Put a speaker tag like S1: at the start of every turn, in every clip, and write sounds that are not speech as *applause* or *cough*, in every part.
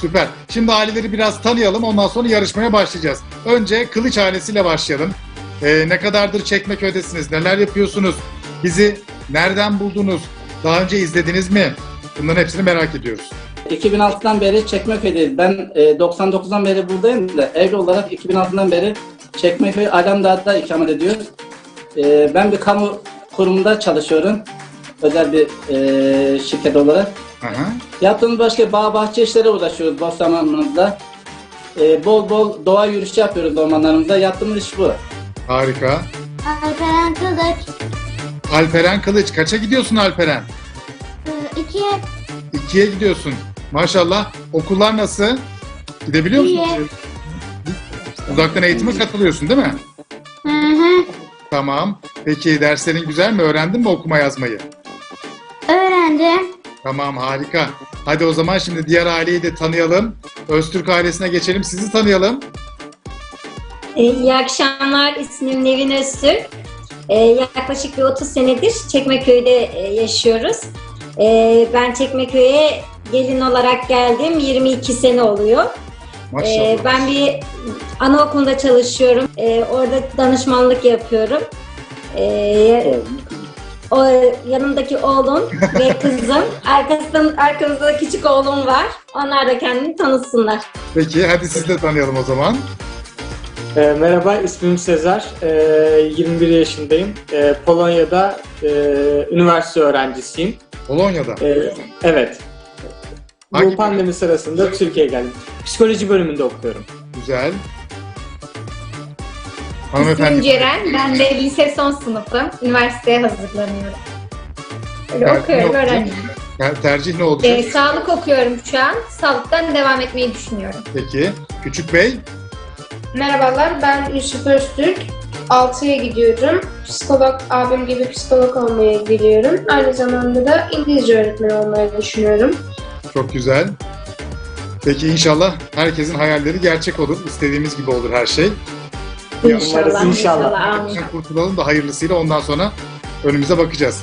S1: Süper. Şimdi aileleri biraz tanıyalım. Ondan sonra yarışmaya başlayacağız. Önce Kılıç ailesiyle başlayalım. Ee, ne kadardır Çekmeköy'desiniz? Neler yapıyorsunuz? Bizi nereden buldunuz? Daha önce izlediniz mi? Bunların hepsini merak ediyoruz.
S2: 2006'dan beri Çekmeköy'deyiz. Ben e, 99'dan beri buradayım da evli olarak 2006'dan beri Çekmeköy Alemdağ'da ikamet ediyoruz. E, ben bir kamu kurumunda çalışıyorum. Özel bir e, şirket olarak.
S1: Aha.
S2: Yaptığımız başka bağ bahçe işlere uğraşıyoruz boş zamanımızda. E, bol bol doğa yürüyüşü yapıyoruz ormanlarımızda. Yaptığımız iş bu.
S1: Harika.
S3: Alperen Kılıç.
S1: Alperen Kılıç. Kaça gidiyorsun Alperen?
S3: Ee, İki.
S1: İkiye gidiyorsun. Maşallah. Okullar nasıl? Gidebiliyor musun?
S3: İyi.
S1: Uzaktan eğitime katılıyorsun değil mi?
S3: Hı hı.
S1: Tamam. Peki derslerin güzel mi? Öğrendin mi okuma yazmayı?
S3: Öğrendim.
S1: Tamam harika. Hadi o zaman şimdi diğer aileyi de tanıyalım. Öztürk ailesine geçelim. Sizi tanıyalım.
S4: Ee, İyi akşamlar. İsmim Nevin Öztürk. Ee, yaklaşık bir 30 senedir Çekmeköy'de e, yaşıyoruz. Ee, ben Çekmeköy'e gelin olarak geldim. 22 sene oluyor.
S1: Maşallah.
S4: Ben bir anaokulunda çalışıyorum. Orada danışmanlık yapıyorum. Ee, o yanımdaki oğlum ve *laughs* kızım, arkasından arkamızda da küçük oğlum var. Onlar da kendini tanısınlar.
S1: Peki hadi siz de tanıyalım o zaman.
S5: E, merhaba, ismim Sezer. E, 21 yaşındayım. E, Polonya'da e, üniversite öğrencisiyim.
S1: Polonya'da.
S5: E, evet.
S1: Hangi
S5: Bu pandemi sırasında Türkiye'ye geldim. Psikoloji bölümünde okuyorum.
S1: Güzel.
S6: İsmim
S1: Hanımefendi.
S6: Ceren. Ben de lise son sınıfım. Üniversiteye hazırlanıyorum. Öyle
S1: Tercih ne
S6: okuyorum,
S1: olacak?
S6: öğrenciyim.
S1: Ter- Tercih ne olacak?
S6: Ee, sağlık okuyorum şu an. Sağlıktan devam etmeyi düşünüyorum.
S1: Peki. Küçük Bey.
S7: Merhabalar, ben Yusuf Öztürk. 6'ya gidiyorum. Psikolog, abim gibi psikolog olmaya gidiyorum. Aynı zamanda da İngilizce öğretmeni olmayı düşünüyorum.
S1: Çok güzel. Peki inşallah herkesin hayalleri gerçek olur. İstediğimiz gibi olur her şey.
S4: İnşallah.
S5: İnşallah.
S4: Amin.
S1: Kurtulalım da hayırlısıyla ondan sonra önümüze bakacağız.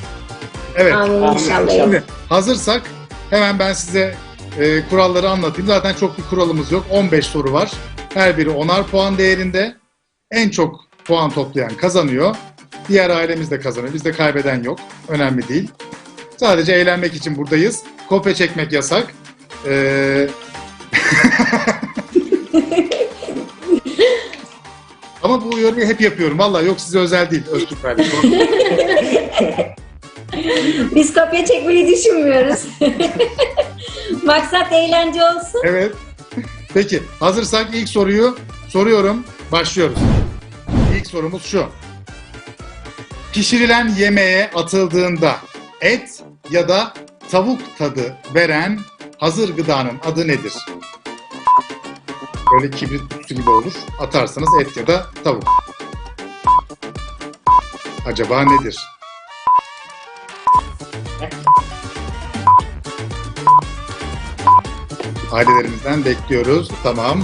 S1: Evet.
S4: Amin inşallah.
S1: Şimdi hazırsak hemen ben size e, kuralları anlatayım. Zaten çok bir kuralımız yok. 15 soru var. Her biri 10'ar puan değerinde. En çok puan toplayan kazanıyor. Diğer ailemiz de kazanıyor. Bizde kaybeden yok. Önemli değil. Sadece eğlenmek için buradayız. Kopya çekmek yasak. Ee... *laughs* *laughs* Ama bu uyarıyı hep yapıyorum. Vallahi yok size özel değil. Öztürk kardeşim. *laughs*
S4: Biz kopya çekmeyi düşünmüyoruz. *laughs* Maksat eğlence olsun.
S1: Evet. Peki hazırsak ilk soruyu soruyorum. Başlıyoruz. İlk sorumuz şu. Pişirilen yemeğe atıldığında et ya da tavuk tadı veren hazır gıdanın adı nedir? Böyle kibrit kutusu gibi olur. Atarsanız et ya da tavuk. Acaba nedir? Ailelerimizden bekliyoruz. Tamam.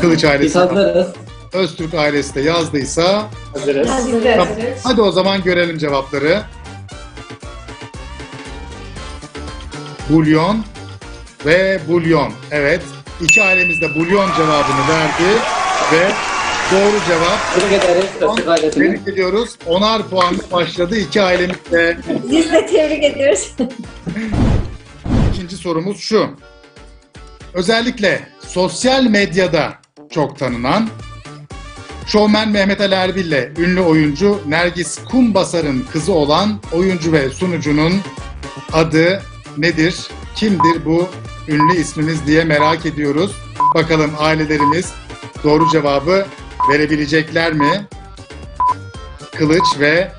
S1: Kılıç
S2: Biz
S1: ailesi,
S2: hazırız.
S1: Öztürk ailesi de yazdıysa
S5: Hazırız.
S1: Tamam.
S6: hazırız.
S1: hadi o zaman görelim cevapları. Bulyon ve bulyon. Evet. İki ailemiz de bulyon cevabını verdi ve doğru cevap.
S2: Tebrik
S1: ediyoruz. Onar puanla başladı iki ailemiz de.
S4: Biz de tebrik ediyoruz. *laughs*
S1: İkinci sorumuz şu. Özellikle sosyal medyada çok tanınan Şovmen Mehmet Ali Erbil ile ünlü oyuncu Nergis Kumbasar'ın kızı olan oyuncu ve sunucunun adı nedir? Kimdir bu ünlü ismimiz diye merak ediyoruz. Bakalım ailelerimiz doğru cevabı verebilecekler mi? Kılıç ve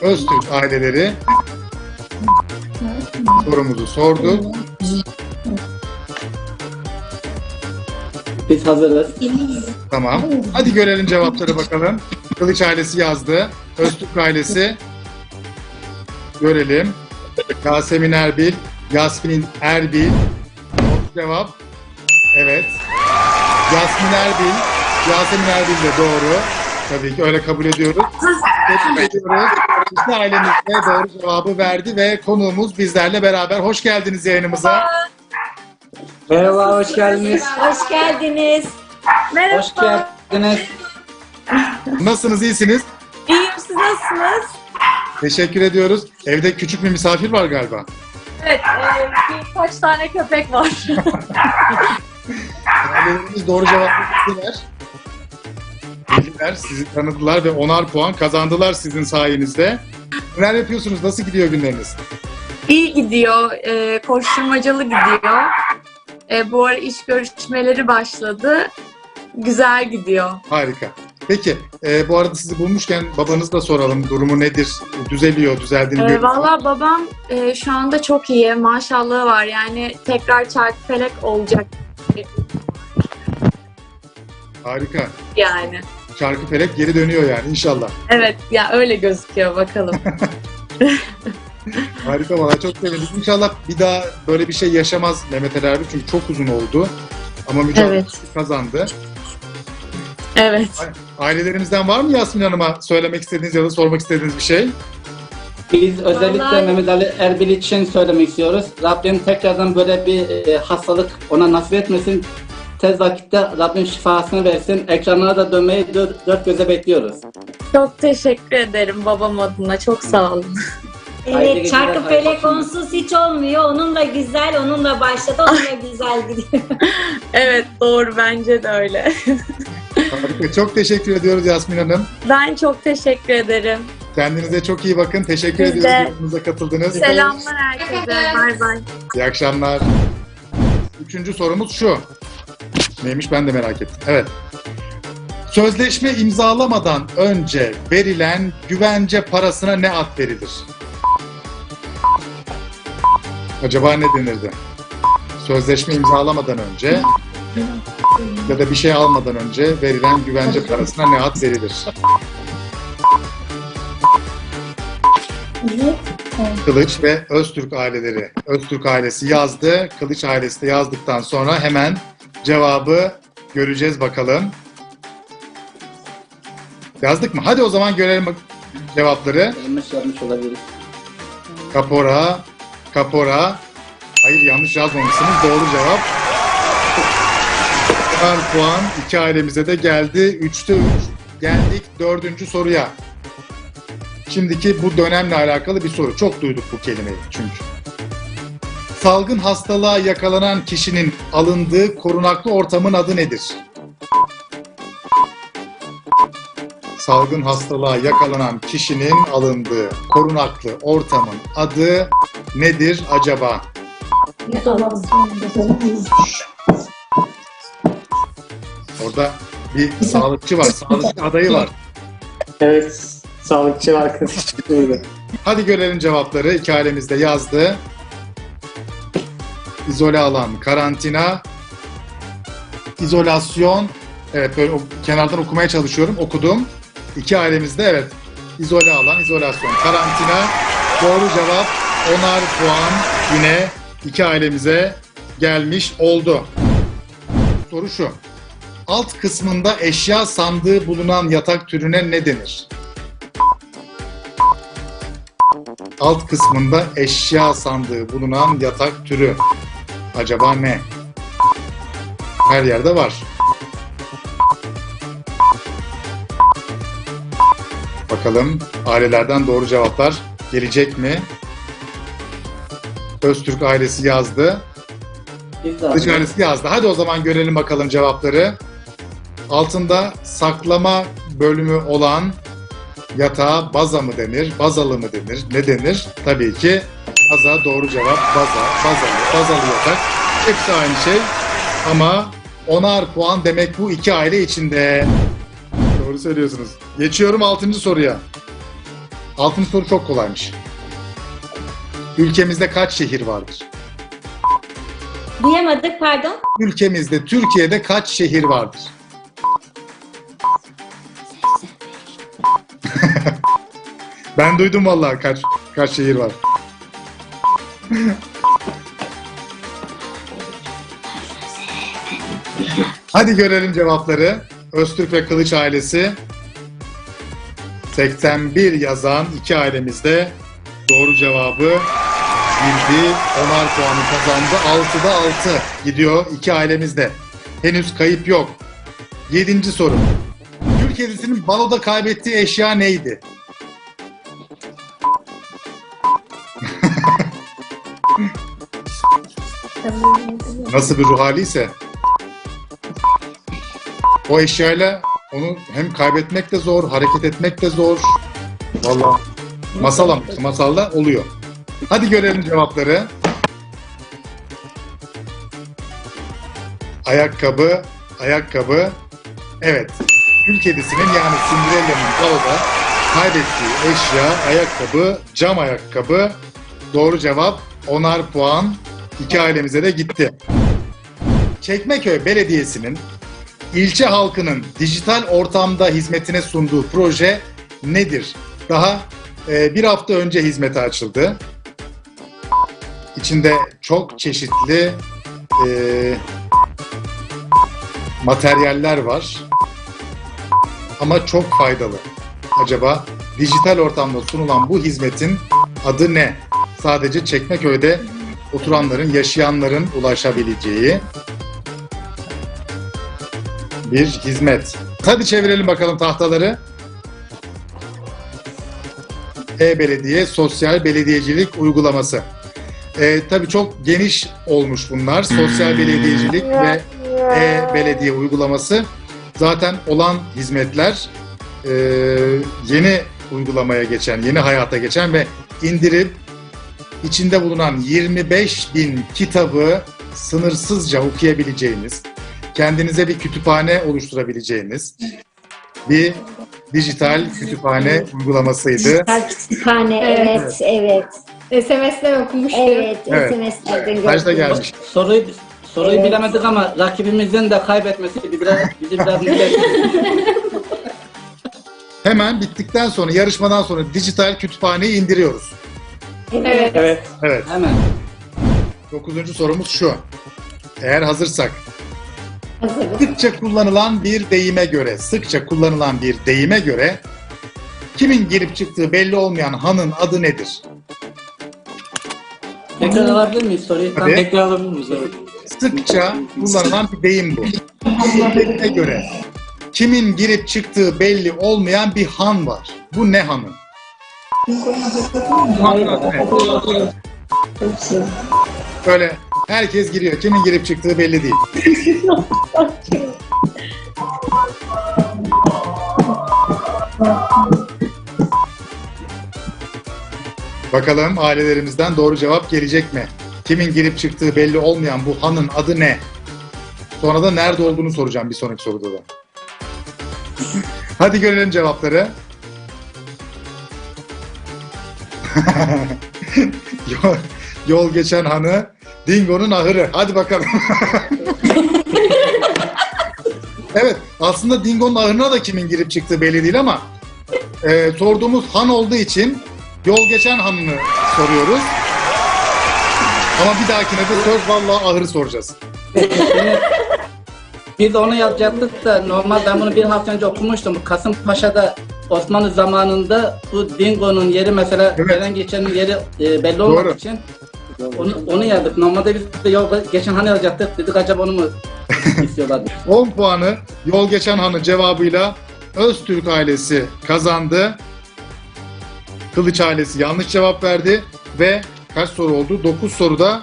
S1: Öztürk aileleri sorumuzu sordu.
S2: Biz hazırız.
S1: Tamam. Hadi görelim cevapları bakalım. Kılıç ailesi yazdı. Öztürk ailesi. Görelim. Yasemin Erbil. Yasmin Erbil. Doğru cevap. Evet. Yasmin Erbil. Yasemin Erbil de doğru. Tabii ki öyle kabul ediyoruz. Tebrik ediyoruz. İki ailemiz de doğru cevabı verdi ve konuğumuz bizlerle beraber. Hoş geldiniz yayınımıza.
S5: Merhaba, hoş geldiniz.
S4: Hoş geldiniz.
S2: Hoş geldiniz.
S1: Nasılsınız, iyisiniz?
S8: İyiyim siz nasılsınız?
S1: Teşekkür ediyoruz. Evde küçük bir misafir var galiba.
S8: Evet e, birkaç tane köpek var.
S1: Ailelerimiz doğru cevabı bildiler. Bildiler, sizi tanıdılar ve onar puan kazandılar sizin sayenizde. Neler yapıyorsunuz? Nasıl gidiyor günleriniz?
S8: İyi gidiyor. E, koşturmacalı gidiyor. E, bu ara iş görüşmeleri başladı. Güzel gidiyor.
S1: Harika. Peki, e, bu arada sizi bulmuşken babanızla soralım. Durumu nedir? Düzeliyor, düzeldiğini
S8: E,
S1: görüyoruz.
S8: Valla babam e, şu anda çok iyi. Maşallahı var. Yani tekrar çarkıfelek olacak
S1: Harika.
S8: yani.
S1: Çarkıfelek geri dönüyor yani inşallah.
S8: Evet ya öyle gözüküyor bakalım. *laughs*
S1: Harika valla çok sevindim. İnşallah bir daha böyle bir şey yaşamaz Mehmet Ali abi çünkü çok uzun oldu. Ama mücadele
S8: Evet.
S1: kazandı.
S8: Evet.
S1: Ailelerimizden var mı Yasmin Hanım'a söylemek istediğiniz ya da sormak istediğiniz bir şey?
S2: Biz özellikle
S4: Vallahi-
S2: Mehmet Ali Erbil için söylemek istiyoruz. Rabbim tekrardan böyle bir e, hastalık ona nasip etmesin. Tez vakitte Rabbim şifasını versin. Ekranlara da dönmeyi dört, dört göze bekliyoruz.
S8: Çok teşekkür ederim babam adına. Çok sağ olun.
S4: Evet, çarkı
S2: akşamlar.
S4: onsuz hiç olmuyor. Onun da güzel, onun da başladı, onun da güzel gidiyor. *laughs*
S8: Evet doğru bence de öyle. *laughs*
S1: Harika. Çok teşekkür ediyoruz Yasmin Hanım.
S8: Ben çok teşekkür ederim.
S1: Kendinize çok iyi bakın. Teşekkür
S8: Siz
S1: ediyoruz
S8: de.
S1: yayınımıza katıldınız.
S8: Selamlar herkese. Bay bay.
S1: İyi akşamlar. Üçüncü sorumuz şu. Neymiş ben de merak ettim. Evet. Sözleşme imzalamadan önce verilen güvence parasına ne ad verilir? Acaba ne denirdi? Sözleşme imzalamadan önce ya da bir şey almadan önce verilen güvence parasına ne ad verilir? Kılıç ve Öztürk aileleri. Öztürk ailesi yazdı. Kılıç ailesi de yazdıktan sonra hemen cevabı göreceğiz bakalım. Yazdık mı? Hadi o zaman görelim cevapları.
S2: Yanlış yazmış olabiliriz.
S1: Kapora, kapora. Hayır yanlış yazmamışsınız. Doğru cevap. Her puan iki ailemize de geldi. Üçte üç. Geldik dördüncü soruya. Şimdiki bu dönemle alakalı bir soru. Çok duyduk bu kelimeyi çünkü. Salgın hastalığa yakalanan kişinin alındığı korunaklı ortamın adı nedir? Salgın hastalığa yakalanan kişinin alındığı korunaklı ortamın adı nedir acaba? Orada bir sağlıkçı var, sağlıkçı adayı var.
S5: Evet, sağlıkçı. Buyurun.
S1: Hadi görelim cevapları. İki ailemiz de yazdı. İzole alan, karantina, izolasyon. Evet böyle kenardan okumaya çalışıyorum. Okudum. İki ailemiz de evet. İzole alan, izolasyon, karantina. Doğru cevap. Onar puan yine iki ailemize gelmiş oldu. Soru şu. Alt kısmında eşya sandığı bulunan yatak türüne ne denir? alt kısmında eşya sandığı bulunan yatak türü. Acaba ne? Her yerde var. Bakalım ailelerden doğru cevaplar gelecek mi? Öztürk ailesi yazdı. Dış ailesi yazdı. Hadi o zaman görelim bakalım cevapları. Altında saklama bölümü olan yatağa baza mı denir, bazalı mı denir, ne denir? Tabii ki baza doğru cevap. Baza, bazalı, bazalı yatak. Hepsi aynı şey. Ama onar puan demek bu iki aile içinde. Doğru söylüyorsunuz. Geçiyorum altıncı soruya. Altıncı soru çok kolaymış. Ülkemizde kaç şehir vardır?
S4: Duyamadık, pardon.
S1: Ülkemizde, Türkiye'de kaç şehir vardır? Ben duydum vallahi kaç kaç şehir var. Hadi görelim cevapları. Öztürk ve Kılıç ailesi 81 yazan iki ailemizde doğru cevabı bildi. Onar puanı kazandı. 6'da 6 gidiyor iki ailemizde. Henüz kayıp yok. Yedinci soru. Kül kedisinin baloda kaybettiği eşya neydi? Nasıl bir ruh haliyse. O eşyayla onu hem kaybetmek de zor, hareket etmek de zor. Vallahi masal ama masalda oluyor. Hadi görelim cevapları. Ayakkabı, ayakkabı. Evet. Kül kedisinin yani Cinderella'nın baloda kaybettiği eşya, ayakkabı, cam ayakkabı. Doğru cevap. Onar puan. İki ailemize de gitti. Çekmeköy Belediyesi'nin ilçe halkının dijital ortamda hizmetine sunduğu proje nedir? Daha e, bir hafta önce hizmete açıldı. İçinde çok çeşitli e, materyaller var. Ama çok faydalı. Acaba dijital ortamda sunulan bu hizmetin adı ne? Sadece Çekmeköy'de oturanların, yaşayanların ulaşabileceği bir hizmet. Hadi çevirelim bakalım tahtaları. E-Belediye Sosyal Belediyecilik Uygulaması. E, tabii çok geniş olmuş bunlar. Sosyal belediyecilik ve e-belediye uygulaması. Zaten olan hizmetler e, yeni uygulamaya geçen, yeni hayata geçen ve indirip içinde bulunan 25 bin kitabı sınırsızca okuyabileceğiniz, kendinize bir kütüphane oluşturabileceğiniz bir dijital kütüphane uygulamasıydı.
S4: Dijital kütüphane, evet, evet.
S6: SMS'den okumuştum.
S4: Evet,
S1: Evet.
S4: SMS'lerden
S1: Kaçta
S4: gördüm.
S1: gelmiş?
S2: Soruyu soruyu
S4: Evet.
S2: bilemedik ama rakibimizin de kaybetmesi biraz bizi biraz.
S1: Hemen bittikten sonra, yarışmadan sonra dijital kütüphaneyi indiriyoruz.
S6: Evet.
S5: Evet.
S1: Evet.
S2: Hemen.
S1: Dokuzuncu sorumuz şu. Eğer hazırsak,
S4: Hazırım.
S1: sıkça kullanılan bir deyime göre, sıkça kullanılan bir deyime göre kimin girip çıktığı belli olmayan hanın adı nedir?
S2: Tekrar alabilir miyiz soruyu? Tam
S1: Tabii.
S5: Tekrar alabilir miyiz? Evet.
S1: Sıkça kullanılan bir deyim bu. Deyime göre kimin girip çıktığı belli olmayan bir han var. Bu ne hanın? Böyle herkes giriyor. Kimin girip çıktığı belli değil. Bakalım ailelerimizden doğru cevap gelecek mi? Kimin girip çıktığı belli olmayan bu hanın adı ne? Sonra da nerede olduğunu soracağım bir sonraki soruda da. Hadi görelim cevapları. *laughs* yol, yol geçen hanı Dingo'nun ahırı. Hadi bakalım. *laughs* evet aslında Dingo'nun ahırına da kimin girip çıktığı belli değil ama e, sorduğumuz han olduğu için yol geçen hanını soruyoruz. Ama bir dahakine de söz vallahi ahırı soracağız.
S2: Biz onu yazacaktık da normal ben bunu bir hafta önce okumuştum. Kasımpaşa'da Osmanlı zamanında bu Dingo'nun yeri mesela
S1: Evet.
S2: gelen geçenin yeri e, belli olmadığı
S1: Doğru.
S2: için onu, onu yazdık. Normalde biz de yol geçen hani yazacaktık. Dedik acaba onu mu *laughs* istiyorlar?
S1: 10 puanı yol geçen hanı cevabıyla Öztürk ailesi kazandı. Kılıç ailesi yanlış cevap verdi ve kaç soru oldu? 9 soruda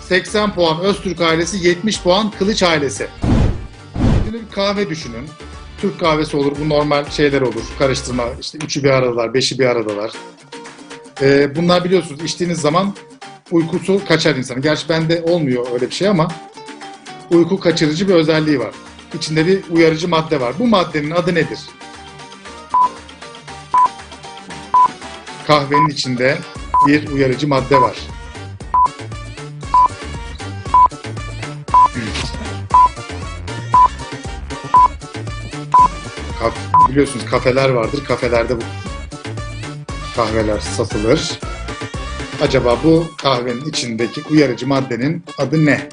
S1: 80 puan Öztürk ailesi, 70 puan Kılıç ailesi. Şimdi bir kahve düşünün. Türk kahvesi olur, bu normal şeyler olur. Karıştırma, işte üçü bir aradalar, beşi bir aradalar. Ee, bunlar biliyorsunuz içtiğiniz zaman uykusu kaçar insanın. Gerçi bende olmuyor öyle bir şey ama uyku kaçırıcı bir özelliği var. İçinde bir uyarıcı madde var. Bu maddenin adı nedir? Kahvenin içinde bir uyarıcı madde var. Biliyorsunuz kafeler vardır. Kafelerde bu kahveler satılır. Acaba bu kahvenin içindeki uyarıcı maddenin adı ne?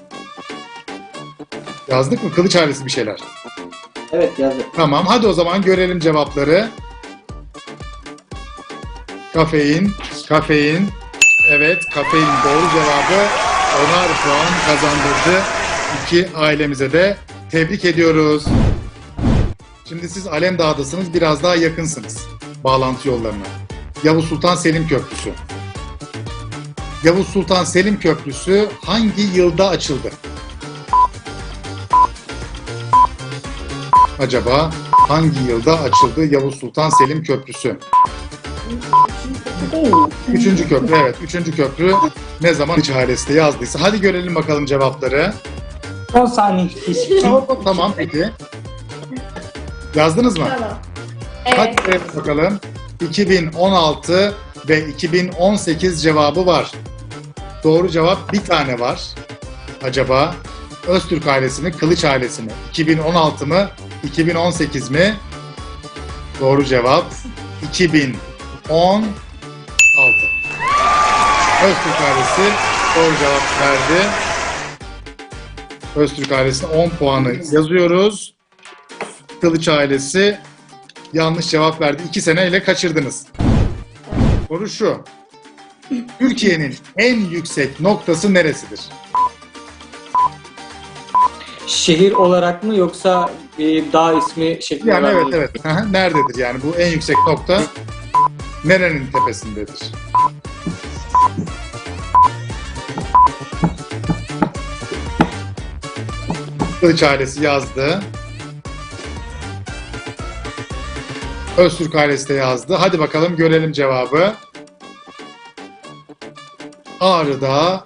S1: Yazdık mı? Kılıç ailesi bir şeyler.
S2: Evet yazdık.
S1: Tamam hadi o zaman görelim cevapları. Kafein, kafein, Evet, kafein doğru cevabı onar puan kazandırdı. İki ailemize de tebrik ediyoruz. Şimdi siz Alemdağ'dasınız, biraz daha yakınsınız bağlantı yollarına. Yavuz Sultan Selim Köprüsü. Yavuz Sultan Selim Köprüsü hangi yılda açıldı? Acaba hangi yılda açıldı Yavuz Sultan Selim Köprüsü? Üçüncü köprü evet. Üçüncü köprü ne zaman çaresinde yazdıysa. Hadi görelim bakalım cevapları.
S5: 10 saniye.
S1: Tamam peki. Yazdınız mı?
S6: Tamam.
S1: Hadi
S6: Evet.
S1: görelim bakalım. 2016 ve 2018 cevabı var. Doğru cevap bir tane var. Acaba Öztürk ailesi mi, Kılıç ailesi mi? 2016 mı, 2018 mi? Doğru cevap 2016. Öztürk ailesi doğru cevap verdi. Öztürk ailesine 10 puanı yazıyoruz. Kılıç ailesi yanlış cevap verdi. 2 seneyle kaçırdınız. Soru şu. Türkiye'nin en yüksek noktası neresidir?
S5: Şehir olarak mı yoksa bir dağ ismi şeklinde?
S1: Yani evet evet. Nerededir yani bu en yüksek nokta? Nerenin tepesindedir? Kılıç ailesi yazdı. Öztürk ailesi de yazdı. Hadi bakalım görelim cevabı. Ağrı Dağı,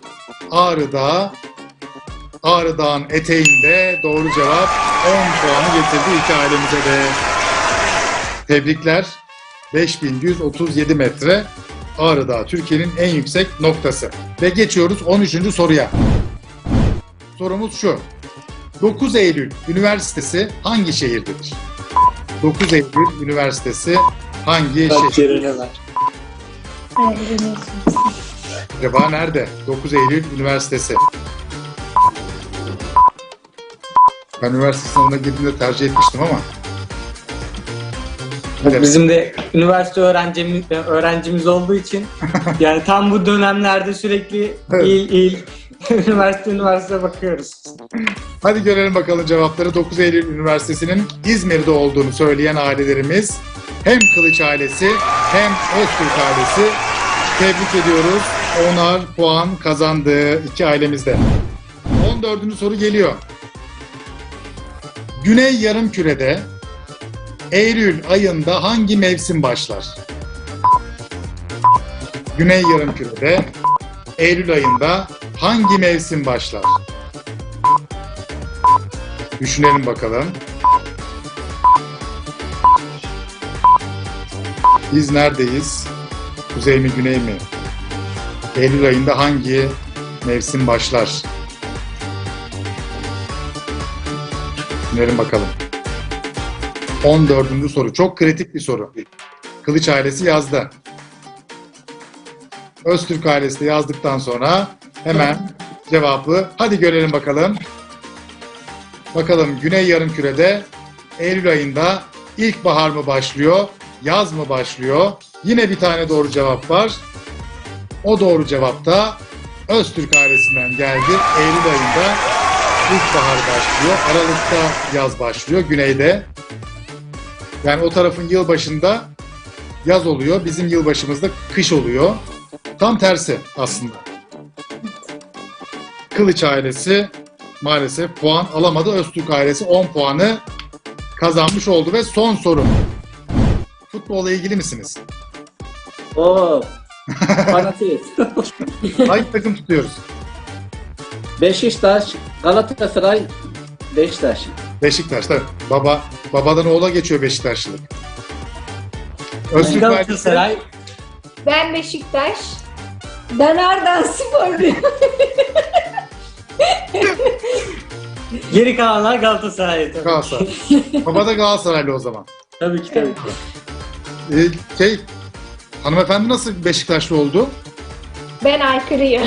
S1: Ağrı Dağı, Ağrı Dağı'nın eteğinde doğru cevap 10 puanı getirdi iki ailemize de. Tebrikler. 5137 metre Ağrı Dağı Türkiye'nin en yüksek noktası. Ve geçiyoruz 13. soruya. Sorumuz şu. 9 Eylül Üniversitesi hangi şehirdedir? 9 Eylül Üniversitesi hangi şehir? Acaba nerede? 9 Eylül Üniversitesi. Ben üniversite sınavına girdiğimde tercih etmiştim ama. Evet.
S5: Bizim de üniversite öğrencimiz, öğrencimiz olduğu için *laughs* yani tam bu dönemlerde sürekli
S1: Evet.
S5: il il üniversite üniversite bakıyoruz.
S1: Hadi görelim bakalım cevapları. 9 Eylül Üniversitesi'nin İzmir'de olduğunu söyleyen ailelerimiz hem Kılıç ailesi hem Öztürk ailesi tebrik ediyoruz. Onar puan kazandı iki ailemizde. 14. soru geliyor. Güney Yarımküre'de Eylül ayında hangi mevsim başlar? Güney Yarımküre'de Eylül ayında hangi mevsim başlar? Düşünelim bakalım. Biz neredeyiz? Kuzey mi güney mi? Eylül ayında hangi mevsim başlar? Düşünelim bakalım. 14. soru. Çok kritik bir soru. Kılıç ailesi yazdı. Öztürk ailesi yazdıktan sonra hemen cevabı hadi görelim bakalım. Bakalım Güney Yarımküre'de Eylül ayında ilkbahar mı başlıyor, yaz mı başlıyor? Yine bir tane doğru cevap var. O doğru cevap da Öztürk ailesinden geldi. Eylül ayında ilkbahar başlıyor, Aralık'ta yaz başlıyor güneyde. Yani o tarafın yılbaşında yaz oluyor, bizim yılbaşımızda kış oluyor. Tam tersi aslında. Kılıç ailesi maalesef puan alamadı. Öztürk ailesi 10 puanı kazanmış oldu ve son soru. Futbolla ilgili misiniz?
S2: Oo. Fanatiyiz. *laughs*
S1: Hangi takım tutuyoruz?
S2: Beşiktaş, Galatasaray, Beşiktaş.
S1: Beşiktaş tabii. Baba, babadan oğula geçiyor Beşiktaşlılık. Öztürk ailesi
S5: Galatasaray
S6: Ben Beşiktaş.
S4: Ben Ardahan Sporluyum. *laughs*
S5: geri kalanlar Galatasaray tabii.
S1: Galatasaray. Baba da Galatasaraylı o zaman.
S5: Tabii ki tabii ki.
S1: Ee, şey, hanımefendi nasıl Beşiktaşlı oldu?
S6: Ben aykırıyım.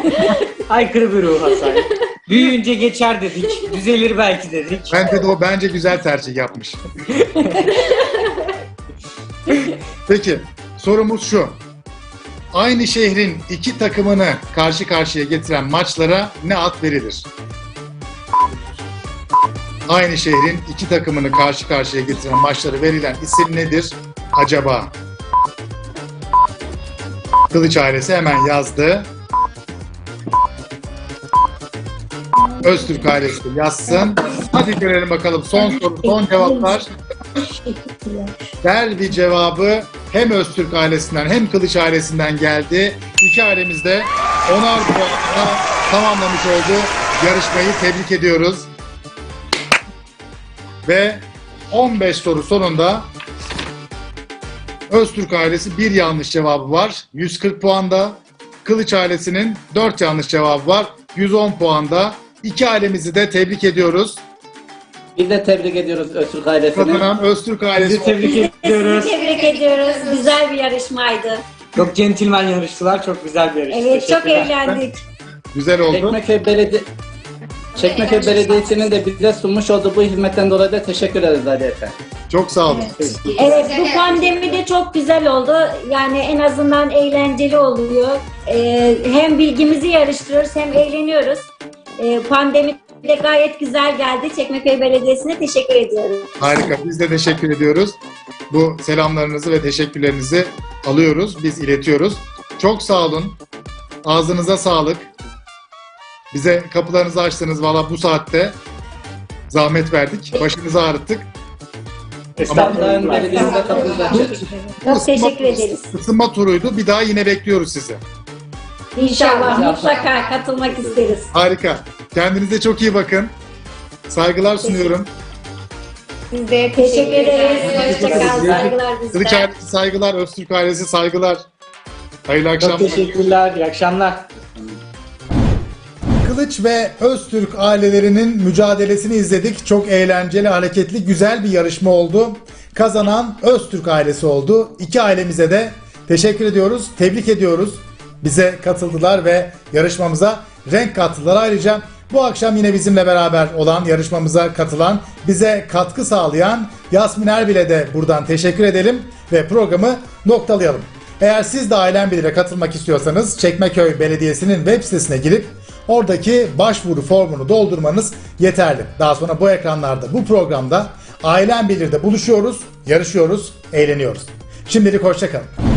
S6: *laughs*
S5: Aykırı bir ruh Hasan. Büyüyünce geçer dedik. Düzelir belki dedik.
S1: Bence de o bence güzel tercih yapmış. *laughs* Peki sorumuz şu. aynı şehrin iki takımını karşı karşıya getiren maçlara ne ad verilir? Aynı şehrin iki takımını karşı karşıya getiren maçlara verilen isim nedir acaba? Kılıç ailesi hemen yazdı. Öztürk ailesi yazsın. Hadi görelim bakalım son soru, son cevaplar. *laughs* Derbi cevabı hem Öztürk ailesinden hem Kılıç ailesinden geldi. İki ailemiz de onar puanla tamamlamış oldu. Yarışmayı tebrik ediyoruz. Ve 15 soru sonunda Öztürk ailesi bir yanlış cevabı var. 140 puanda. Kılıç ailesinin 4 yanlış cevabı var. 110 puanda. İki ailemizi de tebrik ediyoruz.
S2: Biz de tebrik ediyoruz Öztürk ailesini.
S1: Kazanan Öztürk ailesi
S5: tebrik ediyoruz.
S4: tebrik ediyoruz. Güzel bir yarışmaydı.
S5: Çok centilmen yarıştılar. Çok güzel bir yarıştı.
S4: Evet çok
S5: Teşekkürler.
S4: eğlendik.
S1: güzel oldu.
S2: Çekmeköy Belediye Çekmeköy Belediyesi'nin de bize sunmuş olduğu bu hizmetten dolayı da teşekkür ederiz Ali Efe.
S1: Çok sağ olun.
S4: Evet bu pandemi de çok güzel oldu. Yani en azından eğlenceli oluyor. Ee, hem bilgimizi yarıştırıyoruz hem eğleniyoruz. Ee, pandemi de gayet güzel geldi. Çekmeköy Belediyesi'ne teşekkür ediyorum.
S1: Harika. Biz de teşekkür ediyoruz. Bu selamlarınızı ve teşekkürlerinizi alıyoruz. Biz iletiyoruz. Çok sağ olun. Ağzınıza sağlık. Bize kapılarınızı açtınız valla bu saatte. Zahmet verdik. Başınızı ağrıttık.
S2: Kapıdan
S5: Estağfurullah.
S2: belediyemize kapımızı açıyoruz.
S4: Çok teşekkür ederiz.
S1: Isınma turuydu. Bir daha yine bekliyoruz sizi.
S4: İnşallah
S2: İnşallah.
S4: mutlaka katılmak isteriz.
S1: Harika. Kendinize çok iyi bakın. Saygılar sunuyorum.
S6: Siz de
S4: Teşekkür ederiz. Hoşçakal. Saygılar
S1: Kılıç
S4: bizden.
S1: ailesi saygılar. Öztürk ailesi saygılar. Hayırlı
S5: Çok
S1: akşamlar.
S5: teşekkürler. İyi akşamlar.
S1: Kılıç ve Öztürk ailelerinin mücadelesini izledik. Çok eğlenceli, hareketli, güzel bir yarışma oldu. Kazanan Öztürk ailesi oldu. İki ailemize de teşekkür ediyoruz, tebrik ediyoruz. Bize katıldılar ve yarışmamıza renk kattılar. Ayrıca bu akşam yine bizimle beraber olan, yarışmamıza katılan, bize katkı sağlayan Yasmin Erbil'e de buradan teşekkür edelim ve programı noktalayalım. Eğer siz de Ailen Bilir'e katılmak istiyorsanız Çekmeköy Belediyesi'nin web sitesine girip oradaki başvuru formunu doldurmanız yeterli. Daha sonra bu ekranlarda bu programda Ailen Bilir'de buluşuyoruz, yarışıyoruz, eğleniyoruz. Şimdilik hoşçakalın.